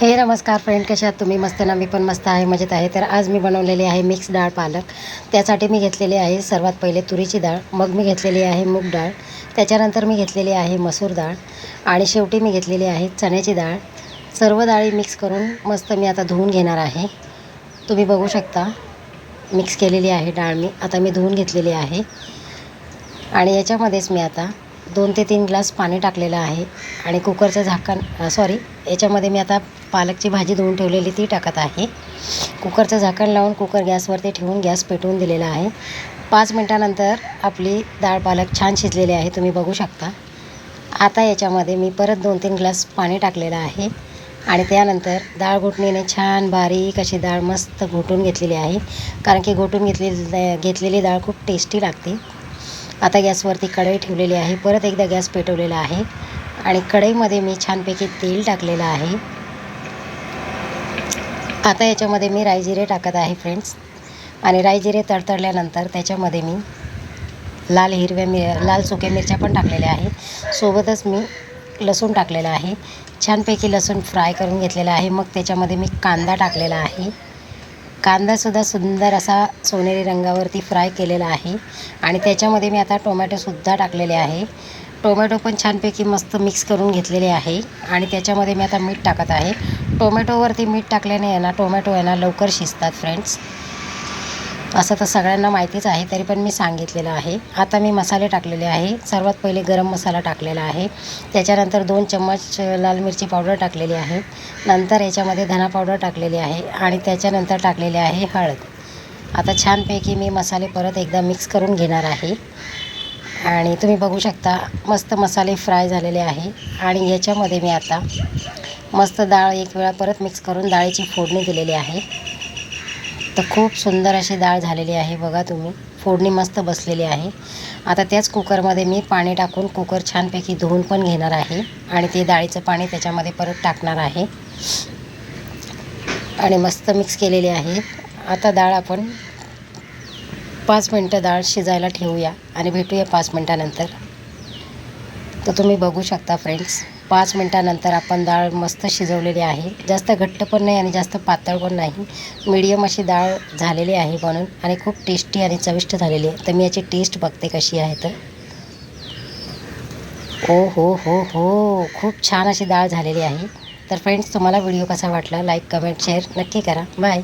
हे नमस्कार फ्रेंड कशा आहात तुम्ही? मस्त ना? मी पण मस्त आहे मजेत आहे. तर आज मी बनवलेली आहे मिक्स डाळ पालक. त्यासाठी मी घेतलेली आहे सर्वात पहिले तुरीची डाळ मग मी घेतलेली आहे मूग डाळ त्याच्यानंतर मी घेतलेली आहे मसूर डाळ आणि शेवटी मी घेतलेली आहे चण्याची डाळ. सर्व डाळी मिक्स करून मस्त मी आता धुवून घेणार आहे. तुम्ही बघू शकता मिक्स केलेली आहे डाळ मी. आता मी धुवून घेतलेली आहे. आणि याच्यामध्येच मी आता दोन ते तीन ग्लास पाणी टाकलेलं आहे आणि कुकरचं झाकण सॉरी याच्यामध्ये मी आता पालकची भाजी धुवून ठेवलेली ती टाकत आहे. कुकरचं झाकण लावून कुकर गॅसवरती ठेवून गॅस पेटवून दिलेला आहे. पाच मिनटानंतर आपली डाळ पालक छान शिजलेली आहे तुम्ही बघू शकता. आता याच्यामध्ये मी परत दोन तीन ग्लास पाणी टाकलेलं आहे आणि त्यानंतर डाळ घोटणीने छान बारीक अशी डाळ मस्त घोटून घेतलेली आहे. कारण की घोटून घेतलेली घेतलेली डाळ खूप टेस्टी लागते आता गॅसवरती कढई ठेवलेली आहे. परत एकदा गॅस पेटवलेला आहे. आणि कढईमध्ये मी छानपैकी तेल टाकलेलं आहे. आता याच्यामध्ये मी रायजिरे टाकत आहे फ्रेंड्स आणि रायजिरे तडतडल्यानंतर त्याच्यामध्ये मी लाल हिरव्या मिर लाल सुक्या मिरच्या पण टाकलेल्या आहे सोबतच मी लसूण टाकलेलं आहे. छानपैकी लसूण फ्राय करून घेतलेला आहे. मग त्याच्यामध्ये मी कांदा टाकलेला आहे. कांदासुद्धा सुंदर असा सोनेरी रंगावरती फ्राय केलेला आहे. आणि त्याच्यामध्ये मी आता टोमॅटोसुद्धा टाकलेले आहे. टोमॅटो पण छानपैकी मस्त मिक्स करून घेतलेले आहे. आणि त्याच्यामध्ये मी आता मीठ टाकत आहे. टोमॅटोवरती मीठ टाकल्याने आहे ना टोमॅटो आहे ना लवकर शिजतात फ्रेंड्स असं तर सगळ्यांना माहितीच आहे तरी पण मी सांगितलेलं आहे. आता मी मसाले टाकलेले आहे. सर्वात पहिले गरम मसाला टाकलेला आहे. त्याच्यानंतर दोन चम्मच लाल मिरची पावडर टाकलेली आहे. नंतर याच्यामध्ये धना पावडर टाकलेली आहे आणि त्याच्यानंतर टाकलेले आहे हळद. आता छानपैकी मी मसाले परत एकदा मिक्स करून घेणार आहे. आणि तुम्ही बघू शकता मस्त मसाले फ्राय झालेले आहे. आणि याच्यामध्ये मी आता मस्त डाळ एक वेळा परत मिक्स करून डाळीची फोडणी दिलेली आहे. तर खूप सुंदर अशी डाळ झालेली आहे बघा तुम्ही. फोडणी मस्त बसलेली आहे. आता त्याच कुकरमध्ये मी पाणी टाकून कुकर छानपैकी धुवून पण घेणार आहे. आणि ते डाळीचं पाणी त्याच्यामध्ये परत टाकणार आहे. आणि मस्त मिक्स केलेली आहे. आता डाळ आपण पाच मिनटं डाळ शिजायला ठेवूया. आणि भेटूया पाच मिनटानंतर. तर तुम्ही बघू शकता फ्रेंड्स. पाच मिनटानंतर आपण डाळ मस्त शिजवलेली आहे. जास्त घट्ट पण नाही आणि जास्त पातळ पण नाही. मीडियम अशी डाळ झालेली आहे बनून आणि खूप टेस्टी आणि चविष्ट झालेली आहे. तर मी याची टेस्ट बघते कशी आहे तर. ओ हो हो हो. खूप छान अशी डाळ झालेली आहे. तर फ्रेंड्स तुम्हाला व्हिडिओ कसा वाटला? लाईक कमेंट शेअर नक्की करा. बाय